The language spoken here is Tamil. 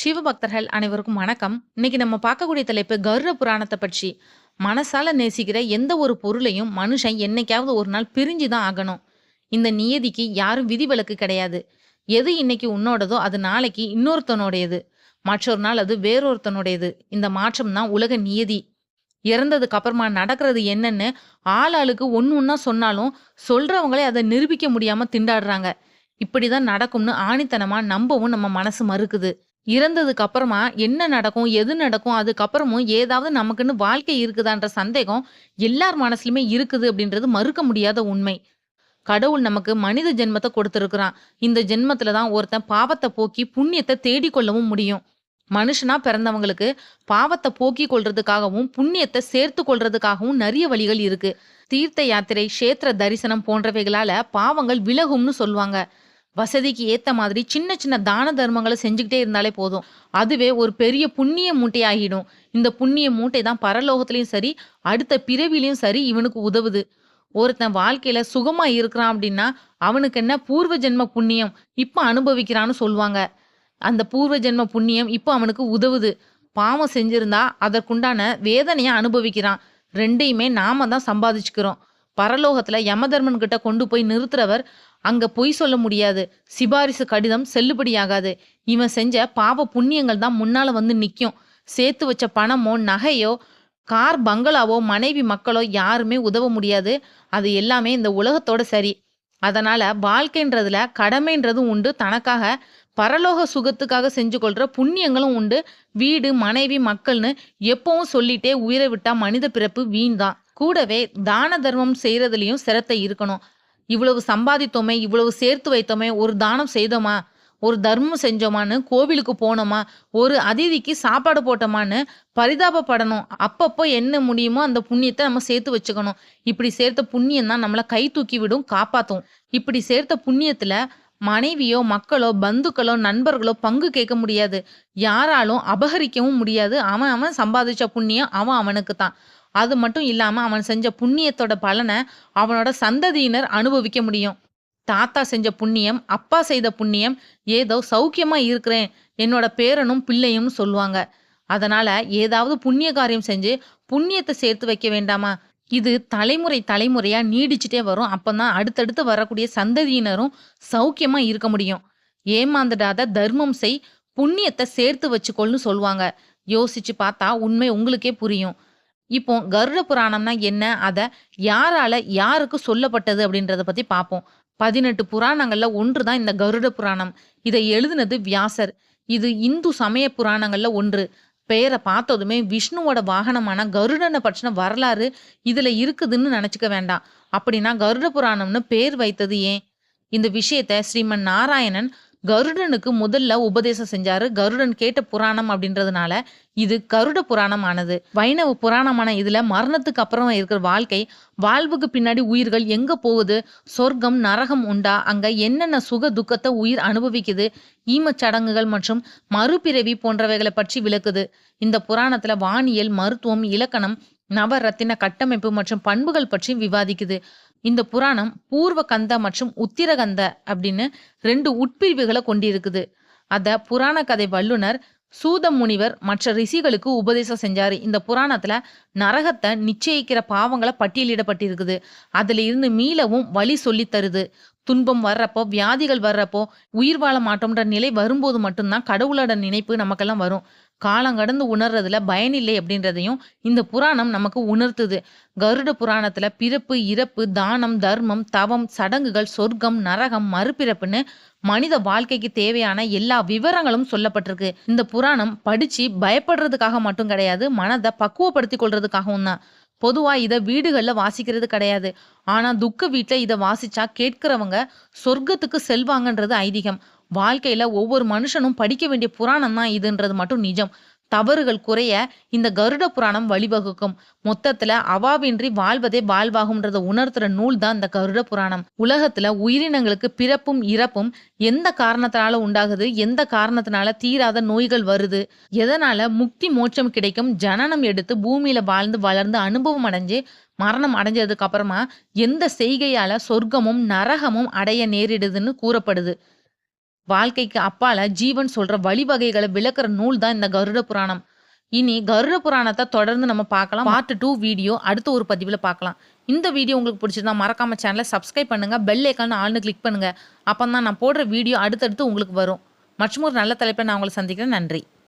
சிவபக்தர்கள் அனைவருக்கும் வணக்கம். இன்னைக்கு நம்ம பார்க்கக்கூடிய தலைப்பு கருட புராணத்தை பற்றி. மனசால நேசிக்கிற எந்த ஒரு பொருளையும் மனுஷன் என்னைக்காவது ஒரு நாள் பிரிஞ்சு தான் ஆகணும். இந்த நியதிக்கு யாரும் விதிவிலக்கு கிடையாது. எது இன்னைக்கு உன்னோடதோ அது நாளைக்கு இன்னொருத்தனுடையது. மற்றொரு நாள் அது வேறொருத்தனுடையது. இந்த மாற்றம் தான் உலக நியதி. இறந்ததுக்கு அப்புறமா நடக்கிறது என்னன்னு ஆள் ஆளுக்கு ஒன்று ஒன்றா சொன்னாலும் சொல்றவங்களே அதை நிரூபிக்க முடியாம திண்டாடுறாங்க. இப்படிதான் நடக்கும்னு ஆணித்தனமா நம்பவும் நம்ம மனசு மறுக்குது. இறந்ததுக்கு அப்புறமா என்ன நடக்கும் எது நடக்கும் அதுக்கப்புறமும் ஏதாவது நமக்குன்னு வாழ்க்கை இருக்குதான்ற சந்தேகம் எல்லார் மனசுலயுமே இருக்குது அப்படின்றது மறுக்க முடியாத உண்மை. கடவுள் நமக்கு மனித ஜென்மத்தை கொடுத்துருக்குறான். இந்த ஜென்மத்துல தான் ஒருத்தன் பாவத்தை போக்கி புண்ணியத்தை தேடிக்கொள்ளவும் முடியும். மனுஷனா பிறந்தவங்களுக்கு பாவத்தை போக்கி கொள்றதுக்காகவும் புண்ணியத்தை சேர்த்து கொள்றதுக்காகவும் நிறைய வழிகள் இருக்கு. தீர்த்த யாத்திரை க்ஷேத்திர தரிசனம் போன்றவைகளால பாவங்கள் விலகும்னு சொல்லுவாங்க. வசதிக்கு ஏற்ற மாதிரி சின்ன சின்ன தான தர்மங்களை செஞ்சுக்கிட்டே இருந்தாலே போதும். அதுவே ஒரு பெரிய புண்ணிய மூட்டை ஆகிடும் இந்த புண்ணிய மூட்டை தான் பரலோகத்திலயும் சரி அடுத்த பிறவிலையும் சரி இவனுக்கு உதவுது. ஒருத்தன் வாழ்க்கையில சுகமா இருக்கிறான் அப்படின்னா அவனுக்கு என்ன? பூர்வ ஜென்ம புண்ணியம் இப்ப அனுபவிக்கிறான்னு சொல்லுவாங்க. அந்த பூர்வ ஜென்ம புண்ணியம் இப்போ அவனுக்கு உதவுது. பாவம் செஞ்சிருந்தா அதற்குண்டான வேதனையை அனுபவிக்கிறான். ரெண்டையுமே நாம தான் சம்பாதிச்சுக்கிறோம். பரலோகத்துல யமதர்மன் கிட்ட கொண்டு போய் நிறுத்துறவர் அங்க பொய் சொல்ல முடியாது. சிபாரிசு கடிதம் செல்லுபடியாகாது. இவன் செஞ்ச பாவ புண்ணியங்கள் தான் முன்னால வந்து நிற்கும் சேர்த்து வச்ச பணமோ நகையோ கார் பங்களாவோ மனைவி மக்களோ யாருமே உதவ முடியாது. அது எல்லாமே இந்த உலகத்தோட சரி. அதனால வாழ்க்கைன்றதுல கடமைன்றதும் உண்டு. தனக்காக பரலோக சுகத்துக்காக செஞ்சு கொள்ற புண்ணியங்களும் உண்டு. வீடு மனைவி மக்கள்னு எப்பவும் சொல்லிட்டே உயிரை விட்டா மனித பிறப்பு வீண் தான். கூடவே தான தர்மம் செய்கிறதுலையும் சிரத்தை இருக்கணும். இவ்வளவு சம்பாதித்தோமே இவ்வளவு சேர்த்து வைத்தோமே ஒரு தானம் செய்தோமா ஒரு தர்மம் செஞ்சோமான்னு கோவிலுக்கு போனோமா ஒரு அதிதிக்கு சாப்பாடு போட்டோமான்னு பரிதாபப்படணும். அப்பப்போ என்ன முடியுமோ அந்த புண்ணியத்தை நம்ம சேர்த்து வச்சுக்கணும். இப்படி சேர்த்த புண்ணியம் தான் நம்மளை கை தூக்கி விடும் காப்பாற்றும் இப்படி சேர்த்த புண்ணியத்தில் மனைவியோ மக்களோ பந்துக்களோ நண்பர்களோ பங்கு கேட்க முடியாது. யாராலும் அபகரிக்கவும் முடியாது. அவன் அவன் சம்பாதிச்ச புண்ணியம் அவன் அவனுக்கு தான். அது மட்டும் இல்லாம அவன் செஞ்ச புண்ணியத்தோட பலனை அவனோட சந்ததியினர் அனுபவிக்க முடியும். தாத்தா செஞ்ச புண்ணியம் அப்பா செய்த புண்ணியம் ஏதோ சௌக்கியமா இருக்கிறேன் என்னோட பேரனும் பிள்ளையும் சொல்லுவாங்க. அதனால ஏதாவது புண்ணிய காரியம் செஞ்சு புண்ணியத்தை சேர்த்து வைக்க வேண்டாமா? இது தலைமுறை தலைமுறையாக நீடிச்சுட்டே வரும். அப்போ தான் அடுத்தடுத்து வரக்கூடிய சந்ததியினரும் சௌக்கியமாக இருக்க முடியும். ஏமாந்துடாத தர்மம் செய் புண்ணியத்தை சேர்த்து வச்சுக்கொள்னு சொல்லுவாங்க. யோசிச்சு பார்த்தா உண்மை உங்களுக்கே புரியும். இப்போ கருட புராணம்னா என்ன? அதை யாரால யாருக்கு சொல்லப்பட்டது அப்படின்றத பத்தி பார்ப்போம் பதினெட்டு புராணங்கள்ல ஒன்று தான் இந்த கருட புராணம். இதை எழுதினது வியாசர். இது இந்து சமய புராணங்கள்ல ஒன்று. பெயரை பார்த்ததுமே விஷ்ணுவோட வாகனமான கருடனை பற்றின வரலாறு இதுல இருக்குதுன்னு நினச்சிக்க வேண்டாம். அப்படின்னா கருட புராணம்னு பேர் வைத்தது ஏன்? இந்த விஷயத்த ஸ்ரீமன் நாராயணன் கருடனுக்கு முதல்ல உபதேசம் செஞ்சாரு. கருடன் கேட்ட புராணம் அப்படின்றதுனால இது கருட புராணம் ஆனது வைணவ புராணமான இதுல மரணத்துக்கு அப்புறம் இருக்கிற வாழ்க்கை வாழ்வுக்கு பின்னாடி உயிர்கள் எங்க போகுது? சொர்க்கம் நரகம் உண்டா? அங்க என்னென்ன சுக துக்கத்தை உயிர் அனுபவிக்குது? ஈமச் சடங்குகள் மற்றும் மறுபிறவி போன்றவைகளை பற்றி விளக்குது. இந்த புராணத்துல வானியல் மருத்துவம் இலக்கணம் நவரத்தின கட்டமைப்பு மற்றும் பண்புகள் பற்றி விவாதிக்குது. இந்த புராணம் பூர்வ கந்த மற்றும் உத்திரகந்த அப்படின்னு ரெண்டு உட்பிரிவுகளை கொண்டிருக்குது. அத புராண கதை வல்லுனர் சூத முனிவர் மற்ற ரிஷிகளுக்கு உபதேசம் செஞ்சாரு. இந்த புராணத்துல நரகத்தை நிச்சயிக்கிற பாவங்களை பட்டியலிடப்பட்டிருக்குது. அதுல இருந்து மீளவும் வழி சொல்லி தருது. துன்பம் வர்றப்போ வியாதிகள் வர்றப்போ உயிர் வாழ மாட்டோம்ன்ற நிலை வரும்போது மட்டும்தான் கடவுளோட நினைப்பு நமக்கெல்லாம் வரும். காலம் கடந்து உணர்றதுல பயனில்லை அப்படின்றதையும் இந்த புராணம் நமக்கு உணர்த்துது. கருட புராணத்துல பிறப்பு இறப்பு தானம் தர்மம் தவம் சடங்குகள் சொர்க்கம் நரகம் மறுபிறப்புன்னு மனித வாழ்க்கைக்கு தேவையான எல்லா விவரங்களும் சொல்லப்பட்டிருக்கு. இந்த புராணம் படிச்சு பயப்படுறதுக்காக மட்டும் கிடையாது மனதை பக்குவப்படுத்தி கொள்றதுக்காகவும் தான். பொதுவா இதை வீடுகள்ல வாசிக்கிறது கிடையாது. ஆனா துக்க வீட்டில் இதை வாசிச்சா கேட்கிறவங்க சொர்க்கத்துக்கு செல்வாங்கன்றது ஐதீகம். வாழ்க்கையில ஒவ்வொரு மனுஷனும் படிக்க வேண்டிய புராணம் தான் இதுன்றது மட்டும் நிஜம். தவறுகள் குறைய இந்த கருட புராணம் வழிவகுக்கும். மொத்தத்துல அவாவின்றி வாழ்வதே வாழ்வாகும்ன்றத உணர்த்துற நூல் தான் இந்த கருட புராணம். உலகத்துல உயிரினங்களுக்கு பிறப்பும் இறப்பும் எந்த காரணத்தினால உண்டாகுது? எந்த காரணத்தினால தீராத நோய்கள் வருது? எதனால முக்தி மோட்சம் கிடைக்கும்? ஜனனம் எடுத்து பூமியில வாழ்ந்து வளர்ந்து அனுபவம் அடைஞ்சு மரணம் அடைஞ்சதுக்கு அப்புறமா எந்த செய்கையால சொர்க்கமும் நரகமும் அடைய நேரிடுதுன்னு கூறப்படுது. வாழ்க்கைக்கு அப்பால ஜீவன் சொல்ற வழிவகைகளை விளக்குற நூல் தான் இந்த கருட புராணம். இனி கருட புராணத்தை தொடர்ந்து நம்ம பார்க்கலாம். பார்ட் டூ வீடியோ அடுத்த ஒரு பதிவில் பார்க்கலாம். இந்த வீடியோ உங்களுக்கு பிடிச்சிருந்தா மறக்காம சேனலை சப்ஸ்கிரைப் பண்ணுங்க. பெல் ஐக்கான் ஆள்னு கிளிக் பண்ணுங்க. அப்போ தான் நான் போடுற வீடியோ அடுத்தடுத்து உங்களுக்கு வரும். மற்றும் ஒரு நல்ல தலைப்பை நான் உங்களை சந்திக்கிறேன். நன்றி.